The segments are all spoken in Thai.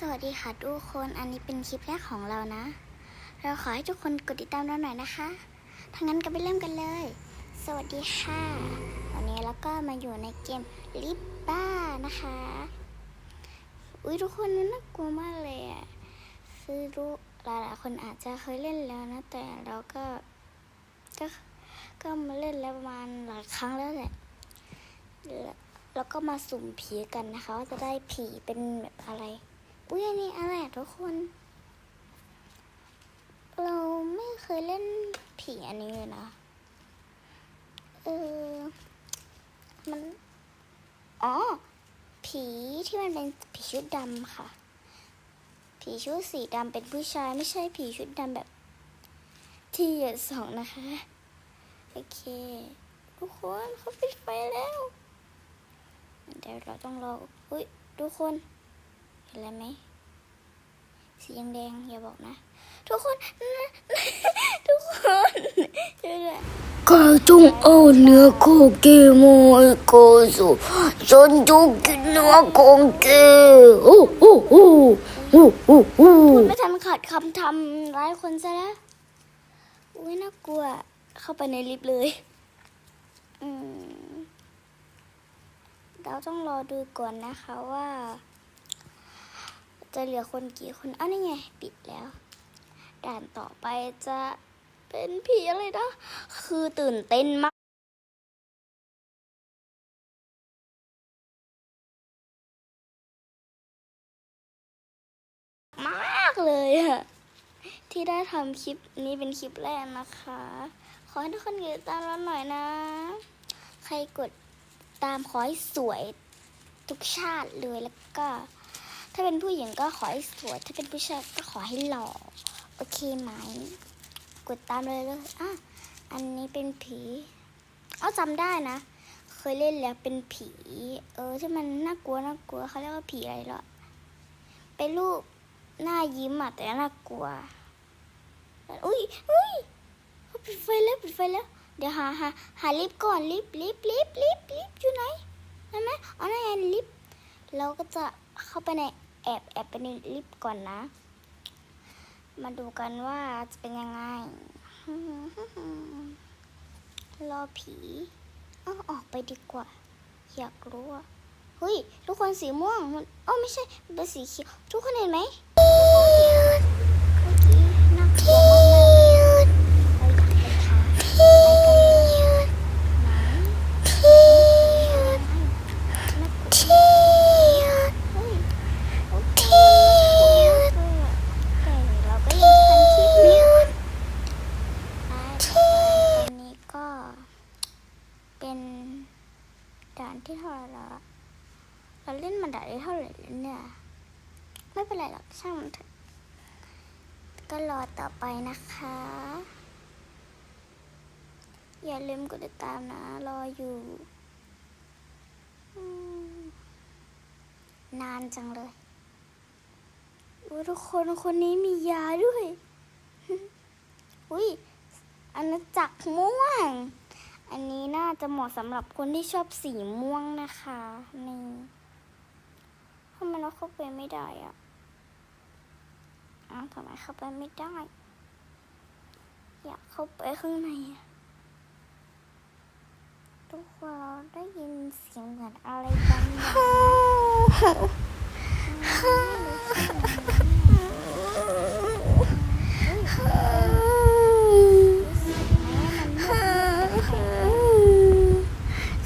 สวัสดีค่ะทุกคนอันนี้เป็นคลิปแรกของเรานะ เราขอให้ทุกคนกดติดตามเราหน่อยนะคะทางนั้นก็ไปเริ่มกันเลย สวัสดีค่ะ วันนี้เราก็มาอยู่ในเกมลิปบ้านะคะ อุ้ยทุกคนมันน่ากลัวมากเลยอะคือรู้หลายๆคนอาจจะเคยเล่นแล้วนะ แต่เราก็ก็ก็มาเล่นแล้วประมาณหลายครั้งแล้วแหละแล้วก็มาสุ่มผีกันนะคะว่าจะได้ผีเป็นแบบอะไร อุ้ยอันนี้อะไรทุกคน เราไม่เคยเล่นผีอันนี้เลยนะ เออ มัน อ๋อ ผีที่มันเป็นผีชุดดำค่ะ ผีชุดสีดำเป็นผู้ชายไม่ใช่ผีชุดดำแบบ ที่เหยดสองนะคะ โอเค ทุกคนเขาปิดไฟแล้วเดี๋ยวเราต้องรอ อุ้ยทุกคน ห็นอะไรไหมสีแดงๆอย่าบอกนะ ทุกคน ทุกคนช่วยด้วยข้าจงเอาเนื้อของแกมาให้ข้าสูฉันจะกินเนื้อของแกโอ้โอ้โอ้โอ้โอ้โอ้พูดไม่ทันขาดคำทำร้ายคนซะแล้วอุ้ยน่ากลัว เข้าไปในลิฟต์เลยอืมเราต้องรอดูก่อนนะคะว่า จะเหลือคนกี่คนอ้าวนี่ไง ปิดแล้ว ด่านต่อไปจะเป็นผีอะไรนะ คือตื่นเต้นมากมากเลยอะที่ได้ทำคลิปนี้เป็นคลิปแรกนะคะ ขอให้ทุกคนกดติดตามเราหน่อยนะ ใครกดตามขอให้สวยทุกชาติเลยแล้วก็ ถ้าเป็นผู้หญิงก็ขอให้สวย ถ้าเป็นผู้ชายก็ขอให้หล่อ โอเคไหม กดตามเลยเลยอะ อันนี้เป็นผี เอาจำได้นะ เคยเล่นแล้วเป็นผี เออ ที่มันน่ากลัวน่ากลัวเขาเรียกว่าผีอะไรเหรอ เป็นรูปหน้ายิ้มอะแต่น่ากลัว อุ้ยอุ้ยปิดไฟแล้วปิดไฟแล้ว เดี๋ยวหาหาหาลิฟต์ก่อนลิฟต์ลิฟต์ลิฟต์ลิฟต์ลิฟอยู่ไหนนั่นไหมเอนั่นไงลิฟต์เราก็จะเข้าไปใน แอบแอบไปในลิฟต์ก่อนนะ มาดูกันว่าจะเป็นยังไง รอผีเอาออกไปดีกว่า อยากรู้อะเฮ้ย ทุกคนสีม่วงมันอ๋อไม่ใช่เป็นสีเขียว ทุกคนเห็นไหมอกี้น่ากลัวมากๆเราอยากไปท้าไปกันเลยไหนน่ากลัวเฮ้ยโอเคแต่เราก็ยังทันคลิปอยู่ไปต่อไปอันนี้ก็ เป็นด่านที่เท่าไรแล้วเราเล่นมาด่านที่เท่าไหร่แล้วเนี่ย ไม่เป็นไรหรอกช่างมันเถอะก็รอต่อไปนะคะ อย่าลืมกดติดตามนะ รออยู่ นานจังเลยอุ้ยทุกคนคนนี้มียาด้วย อุ้ยอาณาจักรม่วง อันนี้น่าจะเหมาะสำหรับคนที่ชอบสีม่วงนะคะนี่ทำไมเราเข้าไปไม่ได้อะอ้าวทำไมเข้าไปไม่ได้ อยากเข้าไปข้างในอะทุกคนเราได้ยินเสียงเหมือนอะไรบางอย่าง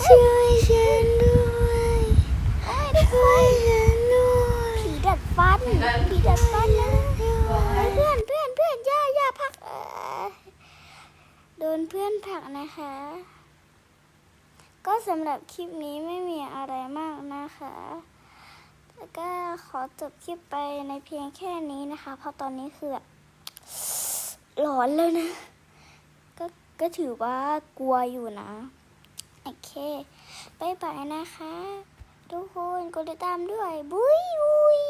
ช่วยฉันด้วยช่วยฉันด้วยผีดัดฟันผีดัดฟันนะเพื่อนเพื่อนเพื่อนย่าย่าพักเอ่อโดน เพื่อนผักนะคะ ก็สำหรับคลิปนี้ไม่มีอะไรมากนะคะแล้วก็ขอจบคลิปไปในเพียงแค่นี้นะคะ เพราะตอนนี้คือแบบหลอนแล้วนะ ก็ก็ถือว่ากลัวอยู่นะ โอเคบายบายนะคะ ทุกคนกดติดตามด้วย บุยบุย